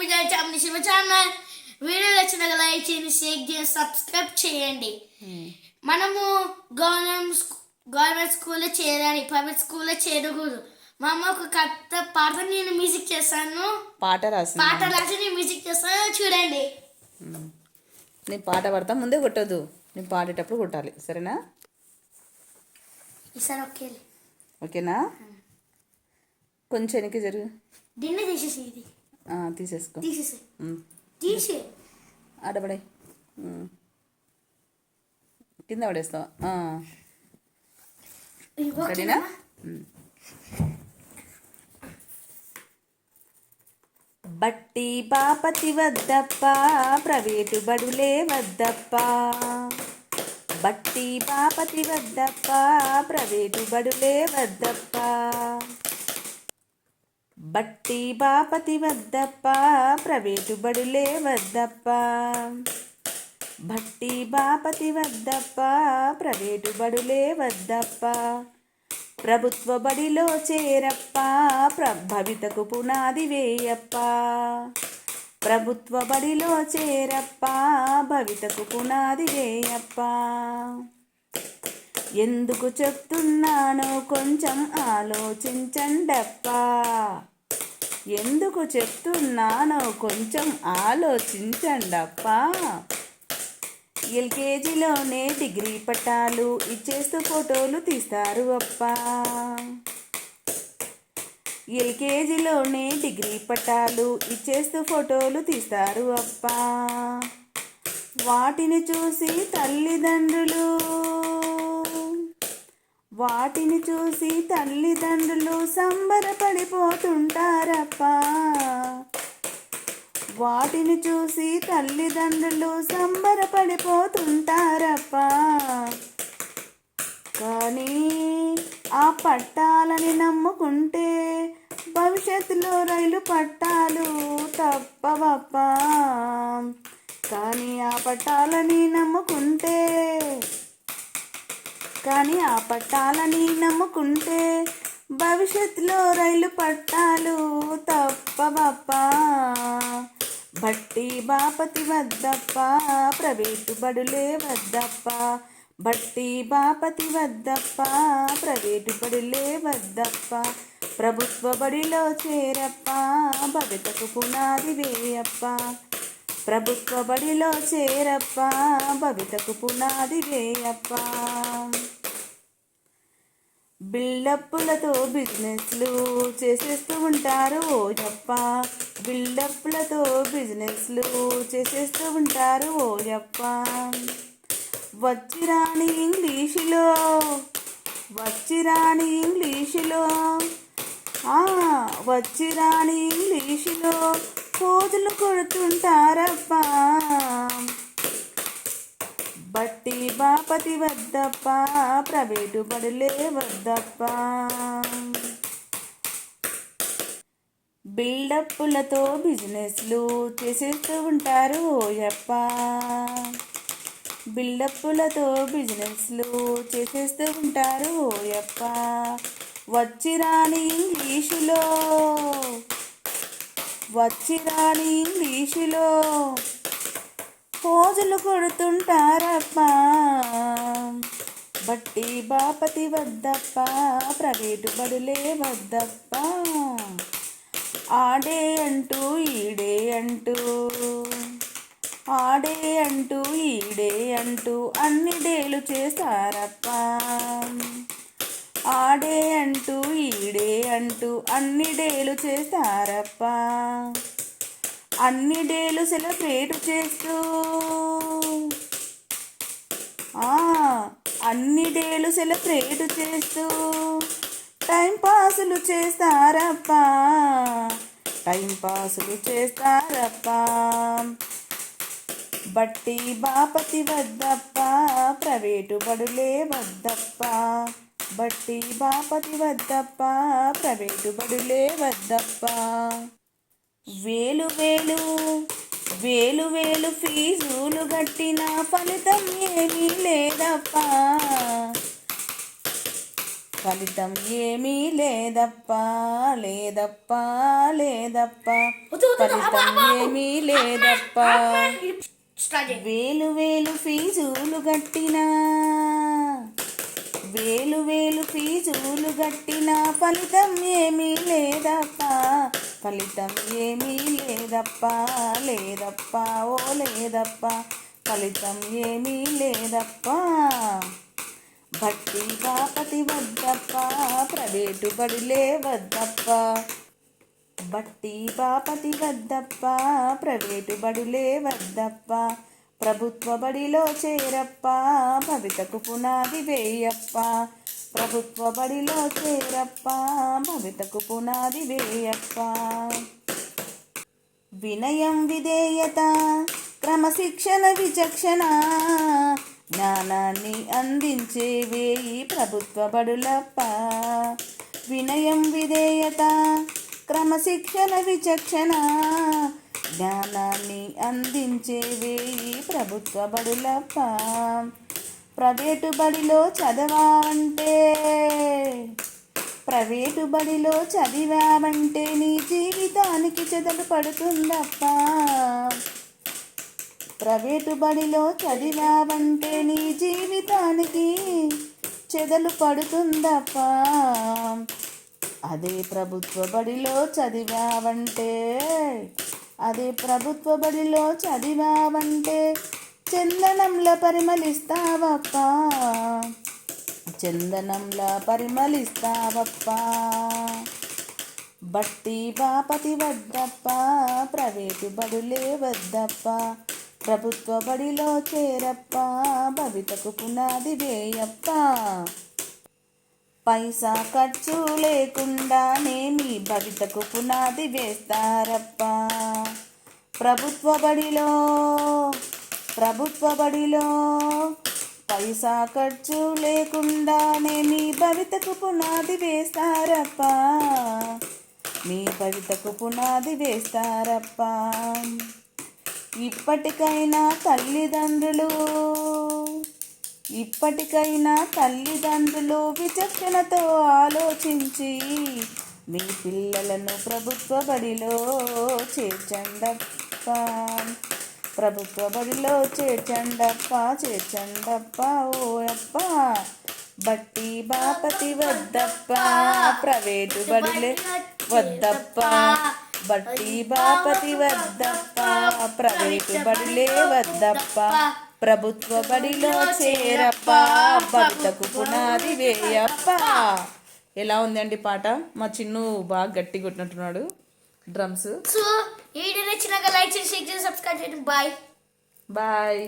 విజయ్ చామని Shiva channel video నచ్చిన like చేయండి షేర్ చేయండి సబ్స్క్రైబ్ చేయండి. మనము గవర్నమెంట్ గవర్నమెంట్ స్కూల్లో చేరాలి ప్రైవేట్ స్కూల్లో చేరకూడదు. మా అమ్మ ఒక కథ పాట నేను మ్యూజిక్ చేస్తాను. పాట రాసింది పాట రాసి నేను మ్యూజిక్ చేస్తాను చూడండి. నేను పాట పాడతా ముందే కొట్టొద్దు. నేను పాడేటప్పుడు కొట్టాలి. సరేనా? ఈసారి ఓకే ఓకేనా? కొంచెం వెనక్కి జరుగు. దీన్ని తీసేసి ఇది. తీసేసుకో. తీసేసి. ఉమ్. తీసే. ఆడబడే కింద పడేస్తావా? రెడీనా ఉమ్. బట్టి బాపతి వద్దప్ప ప్రైవేటు బడులే వద్దప్ప. బట్టి బాపతి వద్దప్ప ప్రైవేటు బడులే వద్దప్ప. బట్టి బాపతి వద్దప్ప ప్రైవేటు బడులే వద్దప్ప. భట్టి బాపతి వద్దప్ప ప్రైవేటు బడులే వద్దప్ప. ప్రభుత్వ బడిలో చేరప్ప ప్రభవితకు పునాది వేయప్ప. ప్రభుత్వ బడిలో చేరప్ప భవితకు పునాది వేయప్ప. ఎందుకు చెప్తున్నానో కొంచెం ఆలోచించండప్పా. ఎందుకు చెప్తున్నానో కొంచెం ఆలోచించండప్ప. ఎల్కేజీలోనే డిగ్రీ పట్టాలు ఇచ్చేస్తూ ఫోటోలు తీస్తారు అప్ప. ఎల్కేజీలోనే డిగ్రీ పట్టాలు ఇచ్చేస్తూ ఫోటోలు తీస్తారు అప్ప. వాటిని చూసి తల్లిదండ్రులు వాటిని చూసి తల్లిదండ్రులు సంబరపడిపోతుంటారప్పా. వాటిని చూసి తల్లిదండ్రులు సంబరపడిపోతుంటారప్పా. కానీ ఆ పట్టాలని నమ్ముకుంటే భవిష్యత్తులో రైలు పట్టాలు తప్పవప్ప. కానీ ఆ పట్టాలని నమ్ముకుంటే కానీ ఆ పట్టాలని నమ్ముకుంటే భవిష్యత్తులో రైలు పట్టాలు తప్పబప్ప భట్టి బాపతి వద్దప్ప ప్రైవేటు బడులే వద్దప్ప. భట్టి బాపతి వద్దప్ప ప్రైవేటు బడులే వద్దప్ప. ప్రభుత్వ బడిలో చేరప్ప భవితకు పునాది వేయప్ప. ప్రభుత్వ బడిలో చేరప్ప భవితకు పునాది వేయప్ప. బిల్డప్లతో బిజినెస్లు చేసేస్తూ ఉంటారు ఓ యప్ప. బిల్డప్లతో బిజినెస్లు చేసేస్తూ ఉంటారు ఓ ఓయప్ప వచ్చిరాని ఇంగ్లీషులో వచ్చిరాని ఇంగ్లీషులో ఆ, వచ్చిరాని ఇంగ్లీషులో పోజులు కొడుతుంటారప్పా బట్టి తిరుపతి వద్దప్ప ప్రైవేటు బడులే వద్దప్ప బిల్డప్పులతో బిజినెస్లు చేసేస్తూ ఉంటారు ఓయప్ప. బిల్డప్పులతో బిజినెస్లు చేసేస్తూ ఉంటారు ఓయప్ప. వచ్చిరాని ఇంగ్లీషులో వచ్చిరాని ఇంగ్లీషులో పోజులు కొడుతుంటారప్ప బట్టి బాపతి వద్దప్ప ప్రైవేటు బడులే వద్దప్ప. ఆడే అంటూ ఈడే అంటూ. ఆడే అంటూ ఈడే అంటూ అన్ని డేలు చేస్తారప్పా ఆడే అంటూ ఈడే అంటూ అన్ని డేలు చేస్తారప్పా అన్ని డేలు సెలబ్రేట్ చేస్తూ. ఆ, అన్ని డేలు సెలబ్రేట్ చేస్తూ. టైం పాసులు చేస్తారప్పా టైం పాసులు చేస్తారప్పా బట్టి బాపతి వద్దప్ప ప్రైవేటు బడులే వద్దప్ప బట్టి బాపతి వద్దప్ప ప్రైవేటు బడులే వద్దప్ప వేలు వేలు వేలు వేలు ఫీజులు కట్టిన ఫలితం ఏమీ లేదప్పా. ఫలితం ఏమీ లేదప్పా లేదప్పా లేదప్పా. ఫలితం. ఏమీ లేదప్పా. వేలు వేలు ఫీజులు గట్టినా వేలు వేలు ఫీజులు గట్టినా ఫలితం ఏమీ లేదప్పా. ఫలితం ఏమీ లేదప్పా లేదప్పా ఓ లేదప్పా ఫలితం ఏమీ లేదప్పా. భక్తి బాపతి వద్దప్ప ప్రైవేటు బడిలే వద్దప్ప. బట్టి బాపతి వద్దప్ప ప్రైవేటు బడులే వద్దప్ప. ప్రభుత్వ బడిలో చేరప్ప భవితకు పునాది వేయప్ప. ప్రభుత్వ బడిలో చేరప్ప భవితకు పునాది వేయప్ప. వినయం విధేయత క్రమశిక్షణ విచక్షణ జ్ఞానాన్ని అందించే వేయి ప్రభుత్వ బడులప్ప. వినయం విధేయత క్రమశిక్షణ విచక్షణ జ్ఞానాన్ని అందించే వేయి ప్రభుత్వ బడులప్ప. ప్రైవేటు బడిలో చదవాలంటే ప్రైవేటు బడిలో చదివావంటే నీ జీవితానికి చెదలు పడుతుందప్ప. ప్రైవేటు బడిలో చదివావంటే నీ జీవితానికి చెదలు పడుతుందప్ప. అదే ప్రభుత్వ బడిలో చదివావంటే అదే ప్రభుత్వ బడిలో చదివావంటే చందనంలో పరిమళిస్తావప్పా. చందనంలా పరిమళిస్తావప్పా. బట్టి బాపతి వద్దప్ప ప్రైవేటు బడులే వద్దప్ప. ప్రభుత్వ బడిలో చేరప్ప భవితకు పునాది వేయప్ప. పైసా ఖర్చు లేకుండానే మీ భవితకు పునాది వేస్తారప్ప. ప్రభుత్వ బడిలో ప్రభుత్వ బడిలో పైసా ఖర్చు లేకుండానే మీ భవితకు పునాది వేస్తారప్ప. మీ భవితకు పునాది వేస్తారప్ప. ఇప్పటికైనా తల్లిదండ్రులు ఇప్పటికైనా తల్లిదండ్రులు విచక్షణతో ఆలోచించి మీ పిల్లలను ప్రభుత్వ బడిలో చేర్చండప్ప. ప్రభుత్వ బడిలో చేర్చండప్ప చేర్చండప్ప ఓ బట్టి బాపతి వద్దప్ప ప్రైవేటు బడిలే వద్దప్ప. బట్టి బాపతి వద్దప్ప ప్రైవేటు బడిలే వద్దప్ప. ప్రభుత్వ బడిలో చేరప్ప భర్తకు పునాది వేయప్ప. ఎలా ఉందండి పాట? మా చిన్ను బాగా గట్టి కొట్టినట్టున్నాడు డ్రమ్స్ ఈ వీడియో నచ్చినాక లైక్ చేసి షేర్ చేసి సబ్స్క్రైబ్ చేయండి. Bye bye